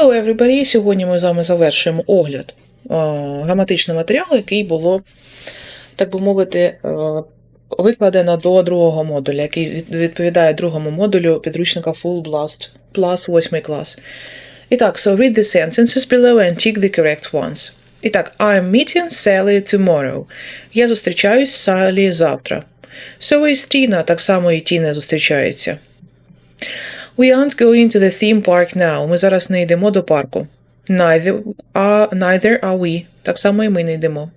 Hello, everybody! Сьогодні ми з вами завершуємо огляд е, граматичного матеріалу, який було, так би мовити, е, викладено до другого модуля, який відповідає другому модулю підручника Full Blast Plus 8 клас. І так, so read the sentences below and tick the correct ones. І так, I'm meeting Sally tomorrow. Я зустрічаюсь з Салі завтра. So is Tina, так само і Тіна зустрічається. We aren't going to the theme park now. Ми зараз не йдемо до парку. Neither are, neither are we. Так само і ми не йдемо.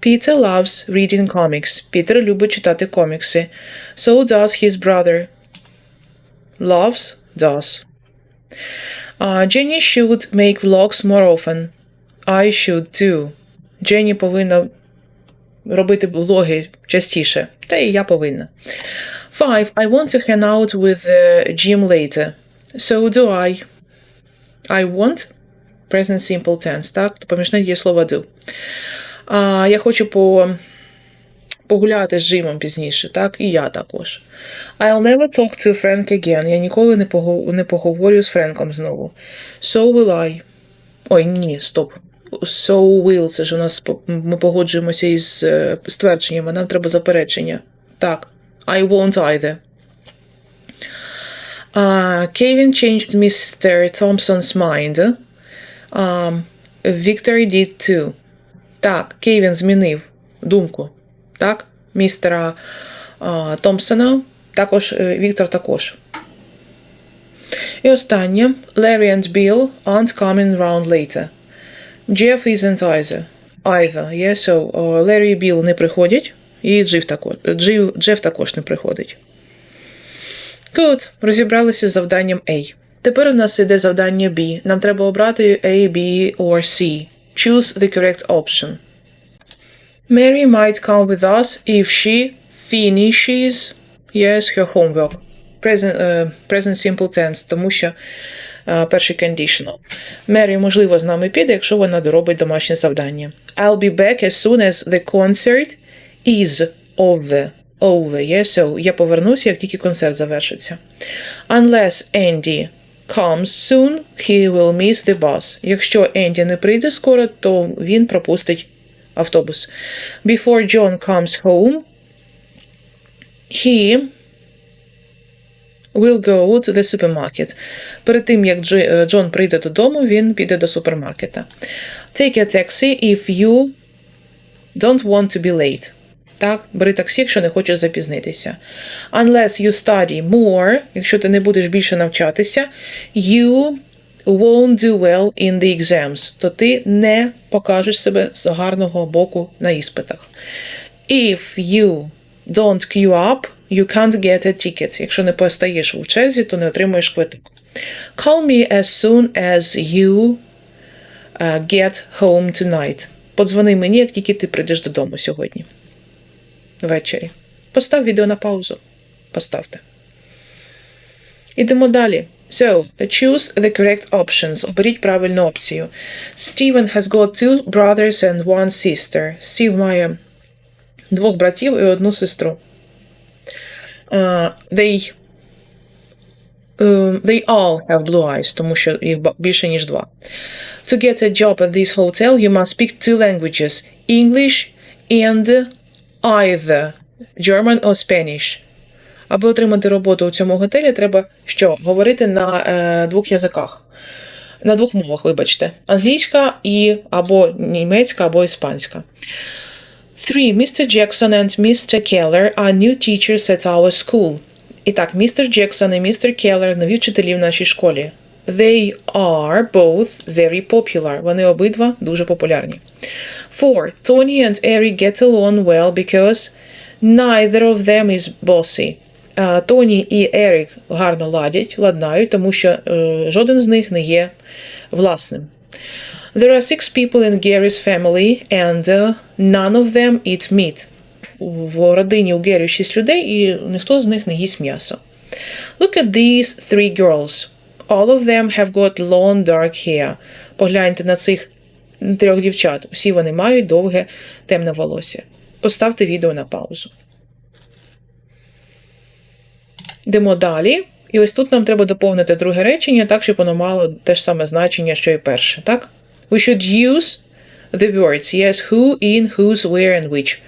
Peter loves reading comics. Пітер любить читати комікси. So does his brother. Loves does. Uh, Jenny should make vlogs more often. I should too. Jenny повинна робити влоги частіше. Та і я повинна. Five. I want to hang out with uh, Jim later. So do I. I want. Present simple tense, так? Допоміжне дієслово do. А, я хочу по, погуляти з Джимом пізніше, так? І я також. I'll never talk to Frank again. Я ніколи не, пого, не поговорю з Френком знову. So will I. Ой, ні, стоп. So will, це ж у нас ми погоджуємося із е, ствердженням, нам треба заперечення. Так. I won't either. Uh, Kevin changed Mr. Thompson's mind. Um, Victory did too. Так, Кевін змінив думку. Так, містера а, Томпсона. Також е, Віктор також. І останнє. Larry and Bill aren't coming round later. Jeff isn't either. Either. Yeah, so, uh, Larry і Bill не приходять, І Джеф також, Джеф, також не приходить. Good. Розібралися з завданням A. Тепер у нас іде завдання B. Нам треба обрати A, B or C. Choose the correct option. Mary might come with us if she finishes yes, her homework. Present, е, present simple tense, тому що е, перший conditional. Мері, можливо, з нами піде, якщо вона доробить домашнє завдання. I'll be back as soon as the concert is over. Over, yeah? so я повернуся, як тільки концерт завершиться. Unless Andy comes soon, he will miss the bus. Якщо Енді не прийде скоро, то він пропустить автобус. Before John comes home, he will go to the supermarket. Перед тим, як е, Джон прийде додому, він піде до супермаркета. Take a taxi if you don't want to be late. Так, бери таксі, якщо не хочеш запізнитися. Unless you study more, якщо ти не будеш більше навчатися, you won't do well in the exams, то ти не покажеш себе з гарного боку на іспитах. If you don't queue up, you can't get a ticket. Якщо не постаєш в черзі, то не отримуєш квиток. Call me as soon as you uh, get home tonight. Подзвони мені, як тільки ти прийдеш додому сьогодні. Ввечері. Постав відео на паузу. Поставте. Ідемо далі. So, choose the correct options. Оберіть правильну опцію. Steven has got two brothers and one sister. Стів має двох братів і одну сестру. Uh, they, um, they all have blue eyes, тому що їх ба- більше, ніж два. To get a job at this hotel, you must speak two languages: English and either German or Spanish. Аби отримати роботу у цьому готелі, треба що? Говорити на е, двох язиках. На двох мовах, вибачте. Англійська і або німецька, або іспанська. Three. Mr. Jackson and Mr. Keller are new teachers at our school. І так, містер Джексон і містер Келлер – нові вчителі в нашій школі. They are both very popular. Вони обидва дуже популярні. Four. Tony and Eric get along well because neither of them is bossy. Тоні і Ерік гарно ладять, ладнають, тому що е, жоден з них не є власним. There are six people in Gary's family, and uh, none of them eat meat. В родині у Гері шість людей, і ніхто з них не їсть м'ясо. Look at these three girls. All of them have got long dark hair. Погляньте на цих трьох дівчат. Усі вони мають довге темне волосся. Поставте відео на паузу. Йдемо далі. І ось тут нам треба доповнити друге речення так, щоб воно мало те ж саме значення, що і перше. Так? We should use the words yes, who, in, whose, where, and which.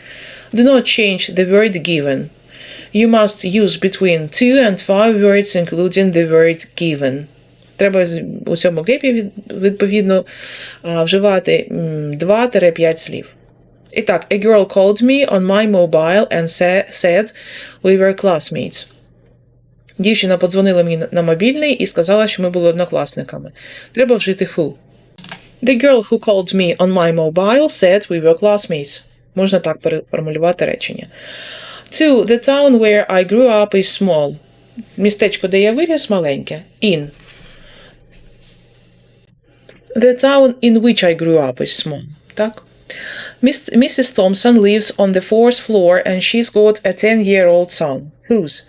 Do not change the word given. You must use between two and five words, including the word given. Треба у цьому гепі відповідно вживати 2-5 слів. І так, a girl called me on my mobile and said we were classmates. Дівчина подзвонила мені на- мобільний і сказала, що ми були однокласниками. Треба вжити who. The girl who called me on my mobile said we were classmates. Можна так переформулювати речення. Two. The town where I grew up is small. Містечко, де я виріс, маленьке. In. The town in which I grew up is small. Так? Mrs. Thompson lives on the fourth floor and she's got a 10-year-old son. Whose?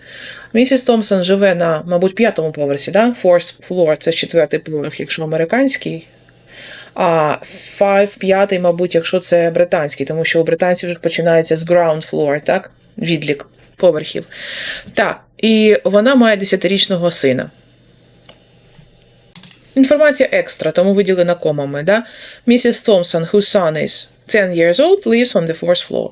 Місіс Томпсон живе на, мабуть, п'ятому поверсі, да? Fourth floor – це четвертий поверх, якщо американський. А five, п'ятий, мабуть, якщо це британський, тому що у британців вже починається з ground floor, так? Відлік поверхів. Так, і вона має 10-річного сина. Інформація екстра, тому виділена комами. Да? Mrs. Thompson, whose son is 10 years old, lives on the fourth floor.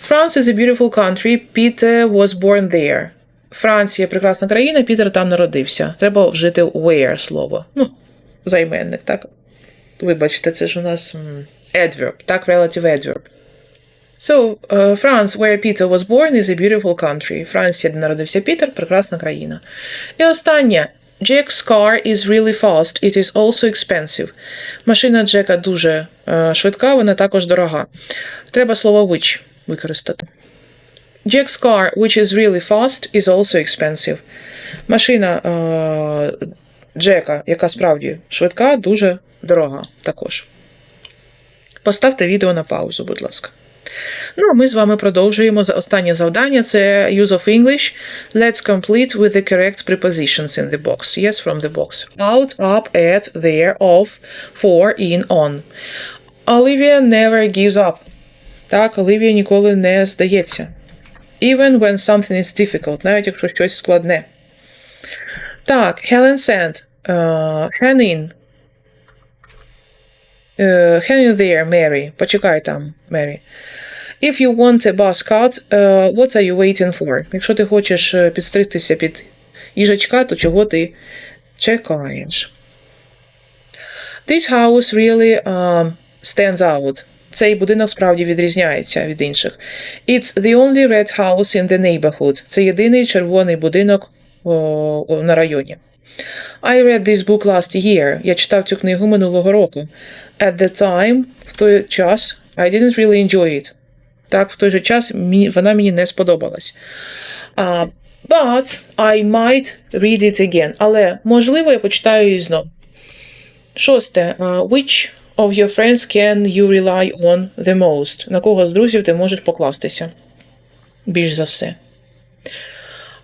France is a beautiful country. Peter was born there. Франція прекрасна країна, Пітер там народився. Треба вжити where слово. Ну, займенник, так? Вибачте, це ж у нас adverb, так, relative adverb. So, uh, France, where Peter was born, is a beautiful country. Франція, де народився Пітер, прекрасна країна. І останнє. Jack's car is really fast. It is also expensive. Машина Джека дуже е, швидка, вона також дорога. Треба слово which використати. Jack's car, which is really fast, is also expensive. Машина е, Джека, яка справді швидка, дуже дорога також. Поставте відео на паузу, будь ласка. Ну, а ми з вами продовжуємо за останнє завдання. Це use of English. Let's complete with the correct prepositions in the box. Yes, from the box. Out, up, at, there, off, for, in, on. Olivia never gives up. Так, Олівія ніколи не здається. Even when something is difficult, навіть якщо щось складне. Так, Helen said, uh, hang in. Uh, hang in there, Mary. Почекай там, Мері. If you want a buzz cut, uh, what are you waiting for? Якщо ти хочеш е, підстригтися під їжачка, то чого ти чекаєш? This house really um, stands out. Цей будинок справді відрізняється від інших. It's the only red house in the neighborhood. Це єдиний червоний будинок о, на районі. I read this book last year. Я читав цю книгу минулого року. At the time, в той час, I didn't really enjoy it. Так, в той же час мені, вона мені не сподобалась. Uh, but I might read it again. Але, можливо, я почитаю її знов. Шосте. Uh, which of your friends can you rely on the most? На кого з друзів ти можеш покластися? Більш за все.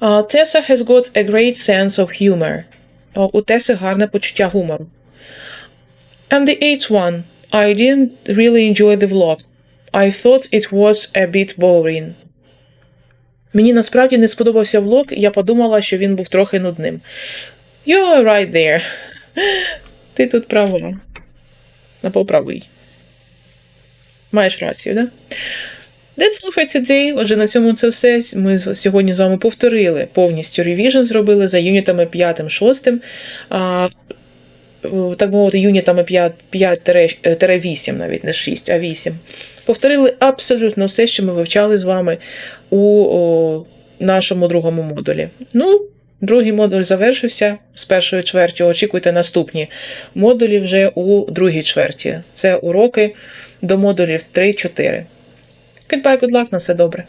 Uh, Tessa has got a great sense of humor. Uh, у Теси гарне почуття гумору. And the eighth one. I didn't really enjoy the vlog. I thought it was a bit boring. Мені насправді не сподобався влог, я подумала, що він був трохи нудним. You're right there. Ти тут права. Або правий. Маєш рацію, да? For today. Отже, на цьому це все. Ми сьогодні з вами повторили повністю ревіжн, зробили за юнітами 5-6. А, е, так мовити, юнітами 5-8, навіть не 6, а 8. Повторили абсолютно все, що ми вивчали з вами у о, нашому другому модулі. Ну, другий модуль завершився з першої чверті. Очікуйте наступні модулі вже у другій чверті. Це уроки до модулів 3-4. Goodbye, good luck, на все добре.